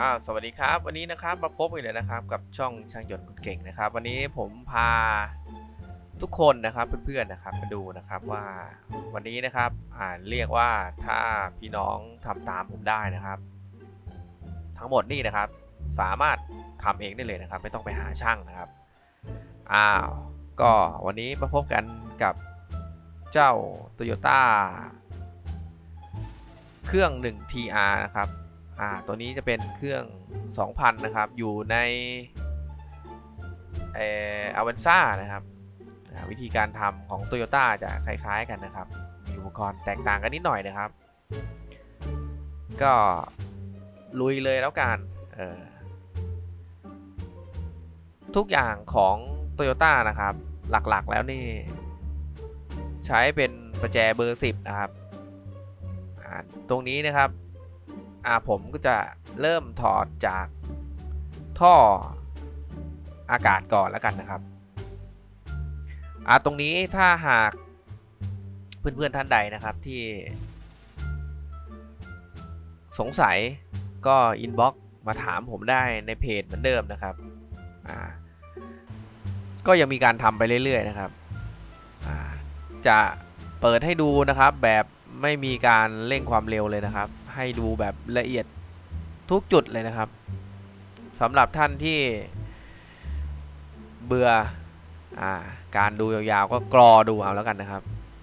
อ่าสวัสดีครับ วันนี้นะครับมาพบกันเลยนะครับกับช่องช่างยนต์คนเก่งนะครับ วันนี้ผมพาทุกคนนะครับเพื่อนๆนะครับมาดูนะครับว่าวันนี้นะครับอ่าเรียกว่าถ้าพี่น้องทำตามผมได้นะครับ ทั้งหมดนี่นะครับ สามารถทำเองได้เลยนะครับ ไม่ต้องไปหาช่างนะครับอ้าวก็วันนี้มาพบกันกับเจ้า Toyota เครื่อง 1 TR นะครับ อ่าตัวนี้จะเป็นเครื่อง 2,000 นะครับ อยู่ในเอออเวนซ่านะครับ วิธีการทำของ Toyota จะคล้ายๆกันนะครับ มีอุปกรณ์แตกต่างกันนิดหน่อยนะครับ ก็ลุยเลยแล้วกันทุกอย่างของ Toyota นะครับ หลักๆแล้วนี่ ใช้เป็นประแจเบอร์ 10 นะครับตรงนี้นะครับ อ่าผมก็จะเริ่มถอดจากท่ออากาศก่อนแล้วกันนะครับอ่าตรงนี้ถ้าหากเพื่อนๆท่านใดนะครับที่ สงสัยก็อินบ็อกมาถามผมได้ในเพจเหมือนเดิมนะครับอ่าก็ยังมีการทำไปเรื่อยๆนะครับอ่าจะเปิดให้ดูนะครับแบบไม่มีการเร่งความเร็วเลยนะครับ ให้ดูแบบละเอียดทุกจุดเลยนะครับสำหรับท่านที่เบื่ออการดูยาวๆก็กรอดูเอาแล้วกันนะครับ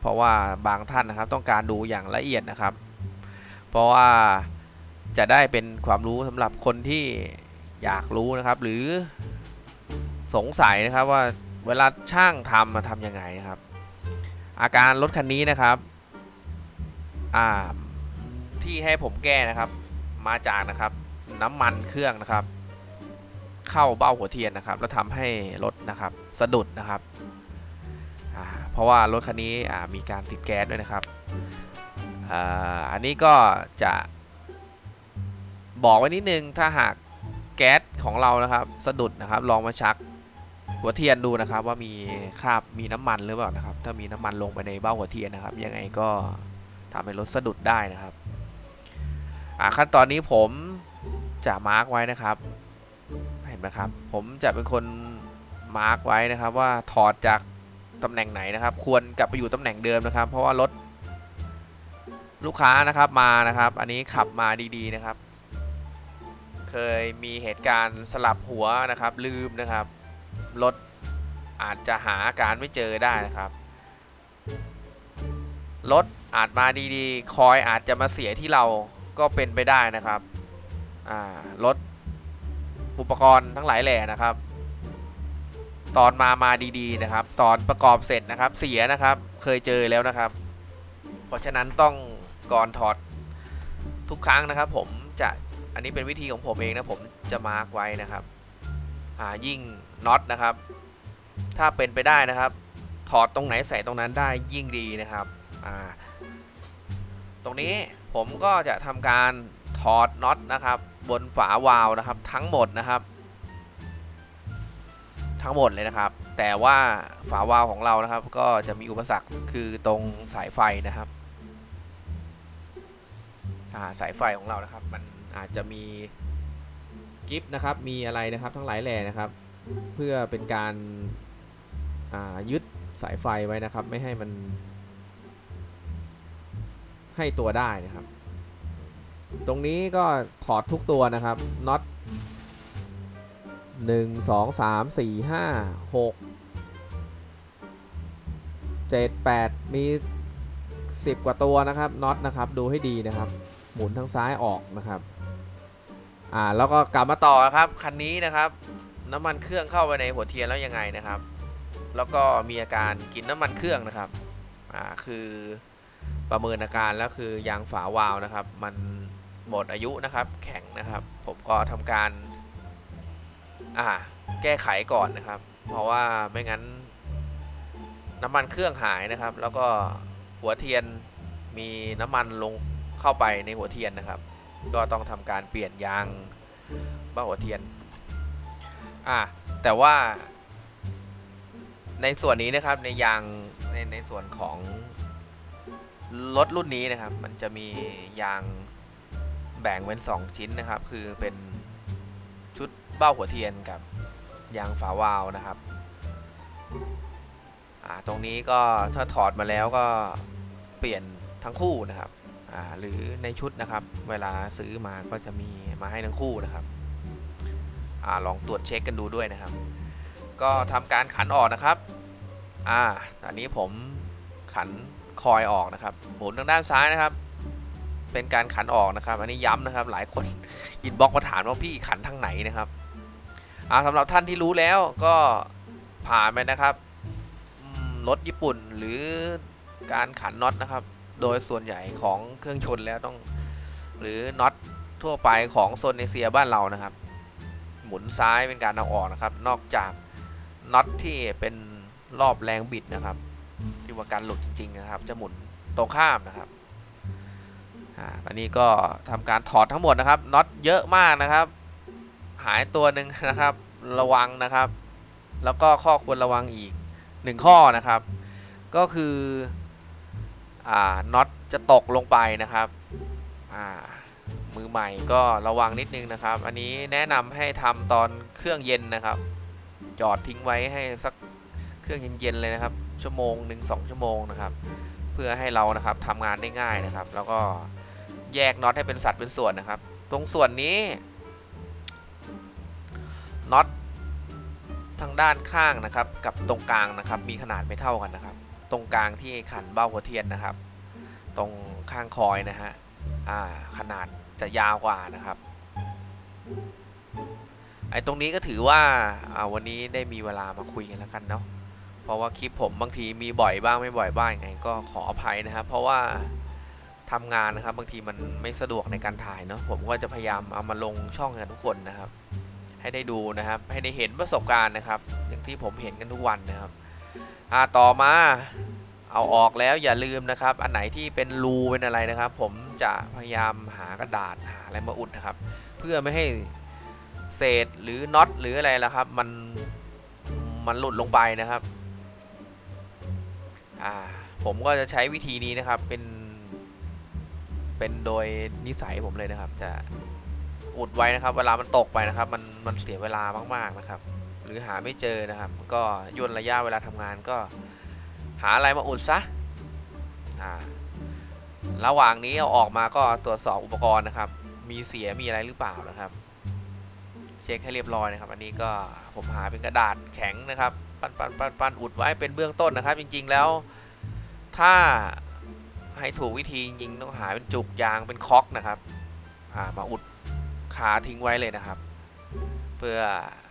เพราะว่าบางท่านนะครับต้องการดูอย่างละเอียดนะครับ เพราะว่าจะได้เป็นความรู้สำหรับคนที่อยากรู้นะครับ หรือสงสัยนะครับว่าเวลาช่างทำมาทำยังไงนะครับ อาการรถคันนี้นะครับอ่า ที่ให้ผมแก้นะครับ มาจากนะครับน้ำมันเครื่องนะครับ เข้าเบ้าหัวเทียนนะครับ แล้วทำให้รถนะครับสะดุดนะครับเพราะว่ารถคันนี้มีการติดแก๊สด้วยนะครับอ,อันนี้ก็จะบอกไว้นิดนึงถ้าหากแก๊สของเรานะครับ สะดุดนะครับ ลองมาชักหัวเทียนดูนะครับ ว่ามีคราบมีน้ำมันหรือเปล่านะครับ ถ้ามีน้ำมันลงไปในเบ้าหัวเทียนนะครับ ยังไงก็ทำให้รถสะดุดได้นะครับ อ่าขั้นตอนนี้ผมจะมาร์กไว้นะครับเห็นไหมครับ ผมจะเป็นคนมาร์กไว้นะครับ ว่าถอดจากตำแหน่งไหนนะครับ ควรกลับไปอยู่ตำแหน่งเดิมนะครับ เพราะว่ารถลูกค้านะครับมานะครับ อันนี้ขับมาดีๆนะครับ เคยมีเหตุการณ์สลับหัวนะครับ ลืมนะครับรถอาจจะหาการไม่เจอได้นะครับรถอาจมาดีๆ คอยอาจจะมาเสียที่เรา ก็เป็นไปได้นะครับอ่ารถอุปกรณ์ทั้งหลายแหล่นะครับ ตอนมามาดีๆนะครับ ตอนประกอบเสร็จนะครับ เสียนะครับเคยเจอแล้วนะครับ เพราะฉะนั้นต้องก่อนถอดทุกครั้งนะครับ ผมจะอันนี้เป็นวิธีของผมเองนะผมจะมาร์กไว้นะครับอ่ายิ่งน็อตนะครับ ถ้าเป็นไปได้นะครับ ถอดตรงไหนใส่ตรงนั้นได้ยิ่งดีนะครับอ่าตรงนี้ ผมก็จะทำการถอดน็อตนะครับ บนฝาวาล์วนะครับ ทั้งหมดนะครับ ทั้งหมดเลยนะครับ แต่ว่าฝาวาล์วของเรานะครับ ก็จะมีอุปสรรคคือตรงสายไฟนะครับาสายไฟของเรานะครับ มันอาจจะมีกิฟนะครับ มีอะไรนะครับ ทั้งหลายแหล่นะครับ เพื่อเป็นการายึดสายไฟไว้นะครับ ไม่ให้มัน ให้ตัวได้นะครับ ตรงนี้ก็ถอดทุกตัวนะครับน็อตหนึ่งสองสามสี่ห้าหกเจ็ดแปดมีสิบกว่าตัวนะครับน็อตนะครับดูให้ดีนะครับ หมุนทั้งซ้ายออกนะครับอ่าแล้วก็กลับมาต่อครับคันนี้นะครับ น้ำมันเครื่องเข้าไปในหัวเทียนแล้วยังไงนะครับ แล้วก็มีอาการกินน้ำมันเครื่องนะครับอ่าคือ ประเมินอาการแล้วคือยางฝาวาล์วนะครับ มันหมดอายุนะครับ แข็งนะครับ ผมก็ทำการอ่าแก้ไขก่อนนะครับ เพราะว่าไม่งั้น น้ำมันเครื่องหายนะครับ แล้วก็หัวเทียนมีน้ำมันลงเข้าไปในหัวเทียนนะครับ ก็ต้องทำการเปลี่ยนยางบ้าหัวเทียนอ่าแต่ว่าในส่วนนี้นะครับในยางในในส่วนของ รถรุ่นนี้นะครับ มันจะมียางแบ่งเป็น 2 ชิ้นนะครับ คือเป็นชุดเบ้าหัวเทียนกับยางฝาวาล์วนะครับอ่าตรงนี้ก็ถ้าถอดมาแล้วก็เปลี่ยนทั้งคู่นะครับอ่าหรือในชุดนะครับ เวลาซื้อมาก็จะมีมาให้ทั้งคู่นะครับอ่าลองตรวจเช็คกันดูด้วยนะครับ ก็ทำการขันออกนะครับอ่าอันนี้ผมขัน คอยออกนะครับหมุนทางด้านซ้ายนะครับ เป็นการขันออกนะครับ อันนี้ย้ำนะครับ หลายคนอินบ็อกมาถามว่าพี่ขันทางไหนนะครับอาสำหรับท่านที่รู้แล้วก็ผ่านไปนะครับรถญี่ปุ่นหรือการขันน็อตนะครับ โดยส่วนใหญ่ของเครื่องชนแล้วต้อง หรือน็อตทั่วไปของโซนเอเชียบ้านเรานะครับ หมุนซ้ายเป็นการเอาออกนะครับ นอกจากน็อตที่เป็นรอบแรงบิดนะครับ ว่าการหลุดจริงๆนะครับ จะหมุนตรงข้ามนะครับอ่าตอนนี้ก็ทำการถอดทั้งหมดนะครับน็อตเยอะมากนะครับ หายตัวหนึ่งนะครับ ระวังนะครับ แล้วก็ข้อควรระวังอีกหนึ่งข้อนะครับ ก็คืออ่าน็อตจะตกลงไปนะครับอ่ามือใหม่ก็ระวังนิดนึงนะครับ อันนี้แนะนำให้ทำตอนเครื่องเย็นนะครับ จอดทิ้งไว้ให้สักเครื่องเย็นๆเลยนะครับ ชั่วโมงหนึ่งสองชั่วโมงนะครับ เพื่อให้เรานะครับทำงานได้ง่ายนะครับ แล้วก็แยกน็อตให้เป็นสัดเป็นส่วนนะครับ ตรงส่วนนี้น็อตทางด้านข้างนะครับ กับตรงกลางนะครับ มีขนาดไม่เท่ากันนะครับ ตรงกลางที่ขันเบ้าหัวเทียนนะครับ ตรงข้างคอยนะฮะขนาดจะยาวกว่านะครับไอ้ตรงนี้ก็ถือว่าอ่าวันนี้ได้มีเวลามาคุยกันแล้วกันเนาะ เพราะว่าคลิปผมบางทีมีบ่อยบ้างไม่บ่อยบ้างยังไงก็ขออภัยนะครับ เพราะว่าทำงานนะครับ บางทีมันไม่สะดวกในการถ่ายเนาะผมก็จะพยายามเอามาลงช่องกันทุกคนนะครับ ให้ได้ดูนะครับ ให้ได้เห็นประสบการณ์นะครับ อย่างที่ผมเห็นกันทุกวันนะครับอ่าต่อมาเอาออกแล้วอย่าลืมนะครับ อันไหนที่เป็นรูเป็นอะไรนะครับ ผมจะพยายามหากระดาษหาอะไรมาอุดนะครับ เพื่อไม่ให้เศษหรือน็อตหรืออะไรละครับ มันมันหลุดลงไปนะครับ อ่าผมก็จะใช้วิธีนี้นะครับเป็น เป็นโดยนิสัยผมเลยนะครับ จะอุดไว้นะครับ เวลามันตกไปนะครับ มันมันเสียเวลามากๆนะครับ หรือหาไม่เจอนะครับ ก็ย่นระยะเวลาทำงานก็ หาอะไรมาอุดซะอ่าระหว่างนี้เอาออกมาก็ตรวจสอบอุปกรณ์นะครับ มีเสียมีอะไรหรือเปล่านะครับ เช็คให้เรียบร้อยนะครับ อันนี้ก็ผมหาเป็นกระดาษแข็งนะครับ ปั้นปั้นปั้นปั้นอุดไว้เป็นเบื้องต้นนะครับ จริง ๆ แล้ว ถ้าให้ถูกวิธีจริงต้องหาเป็นจุกยางเป็นคอกนะครับามาอุดขาทิ้งไว้เลยนะครับ เพื่อ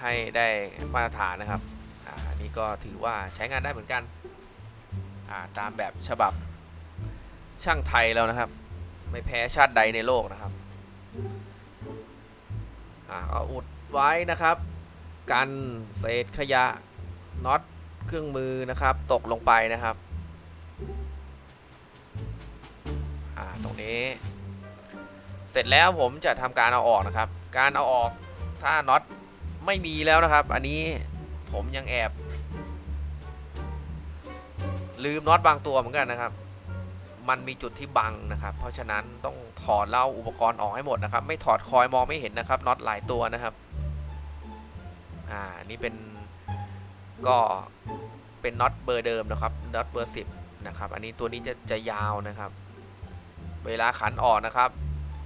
ให้ได้มาตรฐานนะครับอันนี้ก็ถือว่าใช้งานได้เหมือนกันาตามแบบฉบับช่างไทยแล้วนะครับ ไม่แพ้ชาติใดในโลกนะครับอ่าก็อุดไว้นะครับ กันเศษขยะ น็อตเครื่องมือนะครับ ตกลงไปนะครับอ่าตรงนี้ เสร็จแล้วผมจะทำการเอาออกนะครับ การเอาออกถ้าน็อตไม่มีแล้วนะครับ อันนี้ผมยังแอบ ลืมน็อตบางตัวเหมือนกันนะครับ มันมีจุดที่บังนะครับ เพราะฉะนั้นต้องถอดเล่าอุปกรณ์ออกให้หมดนะครับ ไม่ถอดคอยมองไม่เห็นนะครับน็อตหลายตัวนะครับ อ่านี่เป็น ก็เป็นน็อตเบอร์เดิมนะครับน็อตเบอร์ 10 นะครับ อันนี้ตัวนี้จะจะยาวนะครับ เวลาขันออกนะครับ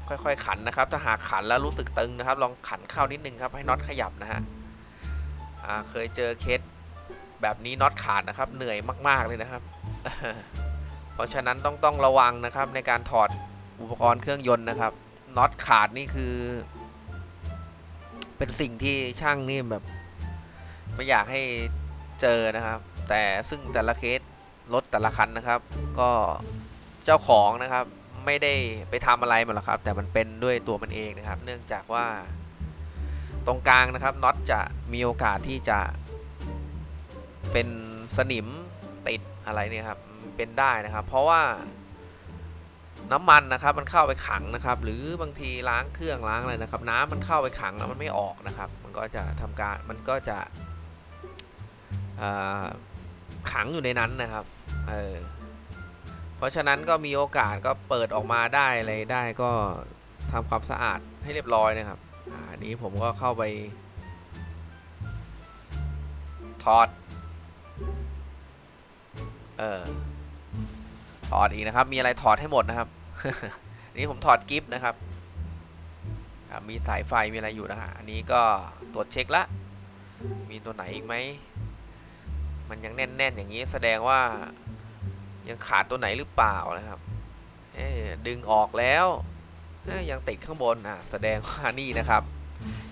ค่อยๆขันนะครับ ถ้าหากขันแล้วรู้สึกตึงนะครับ ลองขันเข้านิดนึงครับให้น็อตขยับนะฮะเคยเจอเคสแบบนี้น็อตขาดนะครับ เหนื่อยมากๆเลยนะครับ เพราะฉะนั้นต้องต้องระวังนะครับในการถอดอุปกรณ์เครื่องยนต์นะครับน็อตขาดนี่คือ เป็นสิ่งที่ช่างนี่แบบ ไม่อยากให้ เจอนะครับ แต่ซึ่งแต่ละเคสรถแต่ละคันนะครับ ก็เจ้าของนะครับ ไม่ได้ไปทำอะไรมันหรอกครับ แต่มันเป็นด้วยตัวมันเองนะครับ เนื่องจากว่า ตรงกลางนะครับน็อตจะมีโอกาสที่จะ เป็นสนิมติดอะไรเนี่ยครับเป็นได้นะครับ เพราะว่าน้ำมันนะครับมันเข้าไปขังนะครับ หรือบางทีล้างเครื่องล้างอะไรนะครับ น้ำมันเข้าไปขังแล้วมันไม่ออกนะครับ มันก็จะทำการมันก็จะ ขังอยู่ในนั้นนะครับ เออ เพราะฉะนั้นก็มีโอกาสก็เปิดออกมาได้อะไรได้ก็ทำความสะอาดให้เรียบร้อยนะครับ อ่าอันนี้ผมก็เข้าไป ถอด เออ ถอดอีกนะครับ มีอะไรถอดให้หมดนะครับ นี่ผมถอดกิฟต์นะครับ มีสายไฟมีอะไรอยู่นะฮะ อันนี้ก็ตรวจเช็คละ มีตัวไหนอีกไหม มันยังแน่นๆอย่างนี้แสดงว่ายังขาดตัวไหนหรือเปล่านะครับดึงออกแล้วยังติดข้างบนอะแสดงว่านี่นะครับ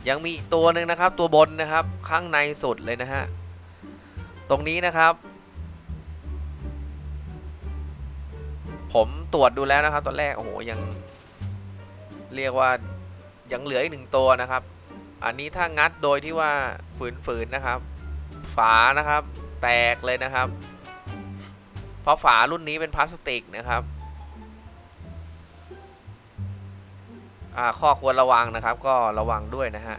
ยังมีตัวหนึ่งนะครับ ตัวบนนะครับข้างในสุดเลยนะฮะตรงนี้นะครับ ผมตรวจดูแล้วนะครับตอนแรกโอ้โหยังเรียกว่ายังเหลืออีกหนึ่งตัวนะครับ อันนี้ถ้างัดโดยที่ว่าฝืนๆนะครับ ฝานะครับ แตกเลยนะครับ เพราะฝารุ่นนี้เป็นพลาสติกนะครับข้อควรระวังนะครับ ก็ระวังด้วยนะฮะ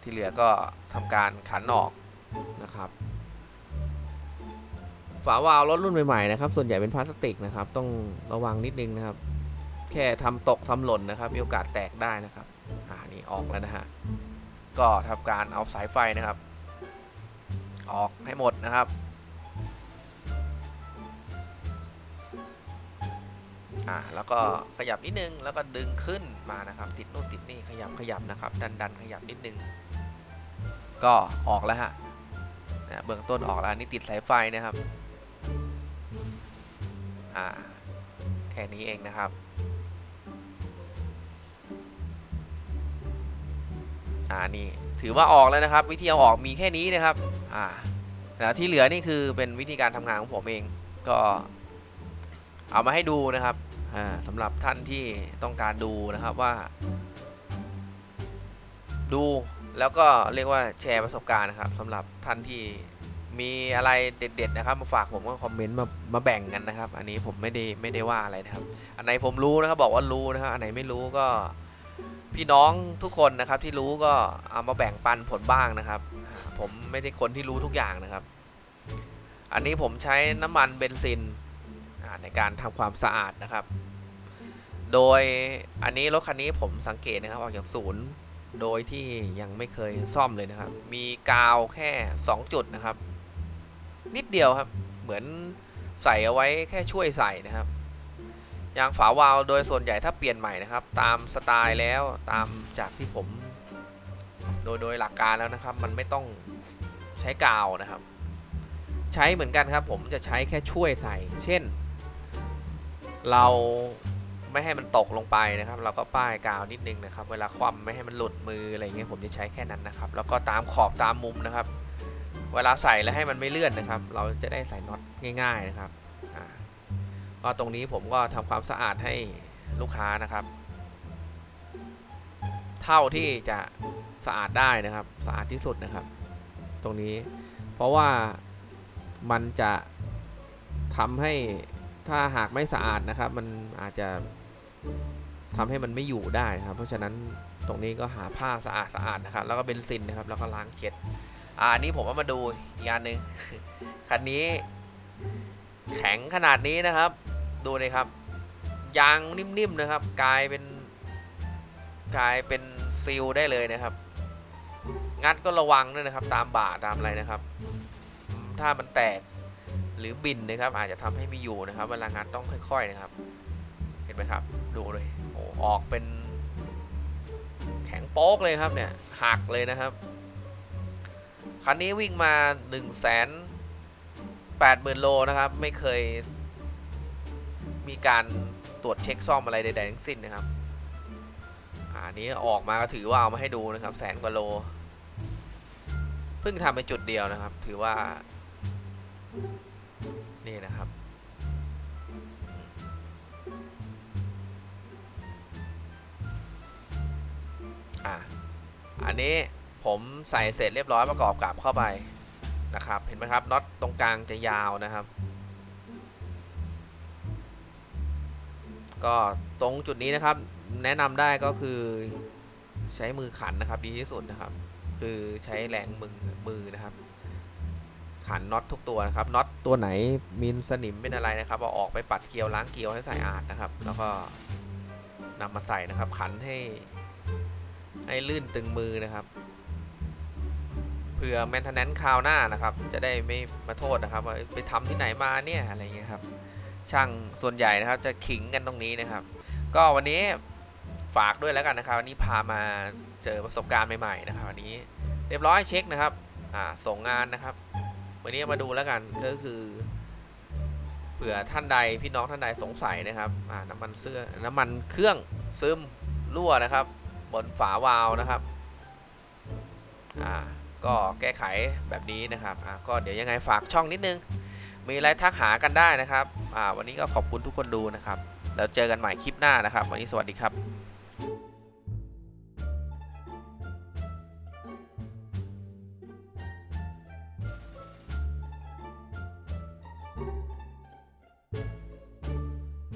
ที่เหลือก็ทำการขันออกนะครับ ฝาวาล์วรถรุ่นใหม่ๆนะครับ ส่วนใหญ่เป็นพลาสติกนะครับ ต้องระวังนิดนึงนะครับ แค่ทำตกทำหล่นนะครับ มีโอกาสแตกได้นะครับอ่านี่ออกแล้วนะฮะก็ทำการเอาสายไฟนะครับ ออกให้หมดนะครับอ่าแล้วก็ขยับนิดนึงแล้วก็ดึงขึ้นมานะครับ ติดนู่นติดนี่ขยับขยับนะครับ ดันดันขยับนิดนึง ก็ออกแล้วฮะนะเบื้องต้นออกแล้วอันนี่ติดสายไฟนะครับอ่าแค่นี้เองนะครับอ่านี่ ถือว่าออกแล้วนะครับ วิธีเอาออกมีแค่นี้นะครับอ่านะที่เหลือนี่คือเป็นวิธีการทำงานของผมเองก็เอามาให้ดูนะครับอ่าสำหรับท่านที่ต้องการดูนะครับว่า ดูแล้วก็เรียกว่าแชร์ประสบการณ์นะครับสำหรับท่านที่มีอะไรเด็ดๆนะครับมาฝากผมก็คอมเมนต์มามาแบ่งกันนะครับ อันนี้ผมไม่ได้ไม่ได้ว่าอะไรนะครับ อันไหนผมรู้นะครับบอกว่ารู้นะครับอันไหนไม่รู้ก็ พี่น้องทุกคนนะครับที่รู้ก็เอามาแบ่งปันผลบ้างนะครับ ผมไม่ได้คนที่รู้ทุกอย่างนะครับ อันนี้ผมใช้น้ำมันเบนซินในการทำความสะอาดนะครับ โดยอันนี้รถคันนี้ผมสังเกตนะครับออกจากศูนย์โดยที่ยังไม่เคยซ่อมเลยนะครับ มีกาวแค่ 2 จุดนะครับ นิดเดียวครับ เหมือนใส่เอาไว้แค่ช่วยใส่นะครับ ยางฝาวาล์วโดยส่วนใหญ่ถ้าเปลี่ยนใหม่นะครับ ตามสไตล์แล้วตามจากที่ผม โดยโดยหลักการแล้วนะครับ มันไม่ต้องใช้กาวนะครับ ใช้เหมือนกันครับ ผมจะใช้แค่ช่วยใส่ เช่น เราไม่ให้มันตกลงไปนะครับ เราก็ป้ายกาวนิดนึงนะครับ เวลาคว่ำไม่ให้มันหลุดมืออะไรเงี้ยผมจะใช้แค่นั้นนะครับ แล้วก็ตามขอบตามมุมนะครับ เวลาใส่แล้วให้มันไม่เลื่อนนะครับ เราจะได้ใส่น็อตง่าย ๆนะครับ ก็ตรงนี้ผมก็ทำความสะอาดให้ลูกค้านะครับ เท่าที่จะสะอาดได้นะครับ สะอาดที่สุดนะครับ ตรงนี้เพราะว่ามันจะทำให้ถ้าหากไม่สะอาดนะครับ มันอาจจะทำให้มันไม่อยู่ได้นะครับ เพราะฉะนั้นตรงนี้ก็หาผ้าสะอาดสะอาดนะครับ แล้วก็เบนซินนะครับ แล้วก็ล้างเช็ดอ่าอันนี้ผมก็มาดูอีกอันหนึ่งคันนี้แข็งขนาดนี้นะครับ ดูเลยครับ ยางนิ่มๆนะครับ กลายเป็น กลายเป็นซีลได้เลยนะครับ งัดก็ระวังด้วยนะครับ ตามบ่าตามอะไรนะครับ ถ้ามันแตกหรือบินนะครับ อาจจะทำให้ไม่อยู่นะครับ เวลางัดต้องค่อย ๆนะครับ เห็นไหมครับ ดูเลยโอ้ออกเป็นแข็งโป๊กเลยครับเนี่ยหักเลยนะครับคันนี้วิ่งมา1นึ่งแสนแปดหมื่นโลนะครับ ไม่เคย มีการตรวจเช็คซ่อมอะไรใดๆทั้งสิ้นนะครับอันนี้ออกมาก็ถือว่าเอามาให้ดูนะครับ แสนกว่าโล เพิ่งทำไปจุดเดียวนะครับ ถือว่า นี่นะครับ อะอันนี้ผมใส่เสร็จเรียบร้อยประกอบกลับเข้าไปนะครับ เห็นไหมครับน็อตตรงกลางจะยาวนะครับ ก็ตรงจุดนี้นะครับ แนะนำได้ก็คือใช้มือขันนะครับ ดีที่สุดนะครับ คือใช้แรงมือมือนะครับ ขันน็อตทุกตัวนะครับน็อตตัวไหนมีสนิมเป็นอะไรนะครับเอาออกไปปัดเกลียวล้างเกลียวให้สะอาดนะครับ แล้วก็นำมาใส่นะครับ ขันให้ให้ลื่นตึงมือนะครับเผื่อแมนเทนแนนคราวหน้านะครับ จะได้ไม่มาโทษนะครับว่าไปทำที่ไหนมาเนี่ยอะไรเงี้ยครับ ช่างส่วนใหญ่นะครับ จะขิงกันตรงนี้นะครับ ก็วันนี้ฝากด้วยแล้วกันนะครับ วันนี้พามาเจอประสบการณ์ใหม่ๆนะครับวันนี้เรียบร้อยเช็คนะครับอ่าส่งงานนะครับ วันนี้มาดูแล้วกันก็คือเผื่อท่านใดพี่น้องท่านใดสงสัยนะครับอ่าน้ำมันเสื้อน้ำมันเครื่องซึมรั่วนะครับ บนฝาวาล์วนะครับอ่าก็แก้ไขแบบนี้นะครับอ่าก็เดี๋ยวยังไงฝากช่องนิดนึง มีอะไรทักหากันได้นะครับ อ่า วันนี้ก็ขอบคุณทุกคนดูนะครับ แล้วเจอกันใหม่คลิปหน้านะครับ วันนี้สวัสดีครับ